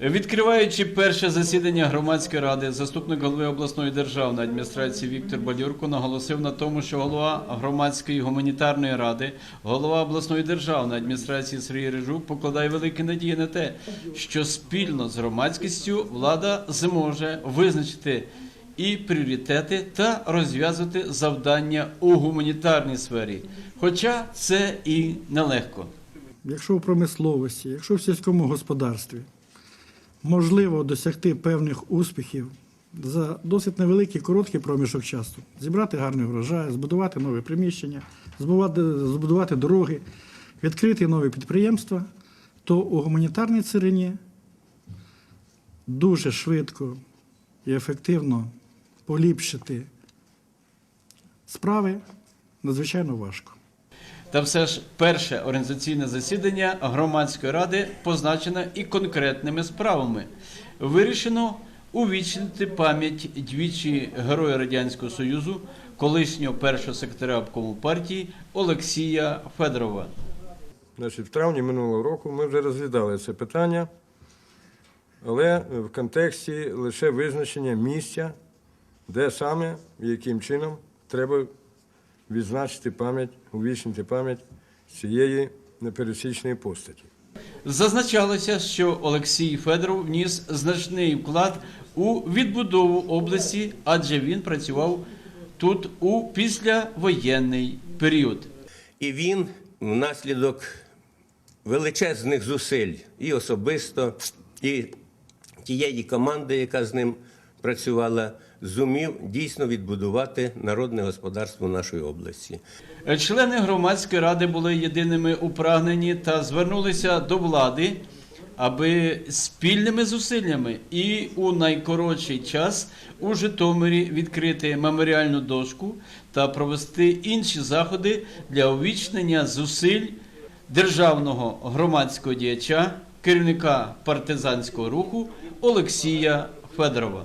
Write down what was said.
Відкриваючи перше засідання громадської ради, заступник голови обласної державної адміністрації Віктор Бадюрко наголосив на тому, що голова громадської гуманітарної ради, голова обласної державної адміністрації Сергій Рижук покладає великі надії на те, що спільно з громадськістю влада зможе визначити і пріоритети та розв'язувати завдання у гуманітарній сфері. Хоча це і нелегко. якщо в промисловості, якщо в сільському господарстві можливо досягти певних успіхів за досить невеликий короткий проміжок часу, зібрати гарний врожай, збудувати нове приміщення, збудувати, дороги, відкрити нові підприємства, то у гуманітарній царині дуже швидко і ефективно поліпшити справи надзвичайно важко. Та все ж перше організаційне засідання громадської ради позначено і конкретними справами. Вирішено увічнити пам'ять двічі Героя Радянського Союзу, колишнього першого секретаря обкому партії Олексія Федорова. Значить, в травні минулого року ми вже розглядали це питання, але в контексті лише визначення місця, де саме яким чином треба відзначити пам'ять, увічнити пам'ять цієї непересічної постаті. Зазначалося, що Олексій Федоров вніс значний вклад у відбудову області, адже він працював тут у післявоєнний період. І він внаслідок величезних зусиль і особисто, і тієї команди, яка з ним працювала, зумів дійсно відбудувати народне господарство нашої області. Члени громадської ради були єдиними у прагненні та звернулися до влади, аби спільними зусиллями і у найкоротший час у Житомирі відкрити меморіальну дошку та провести інші заходи для увічнення зусиль державного громадського діяча, керівника партизанського руху Олексія Федорова.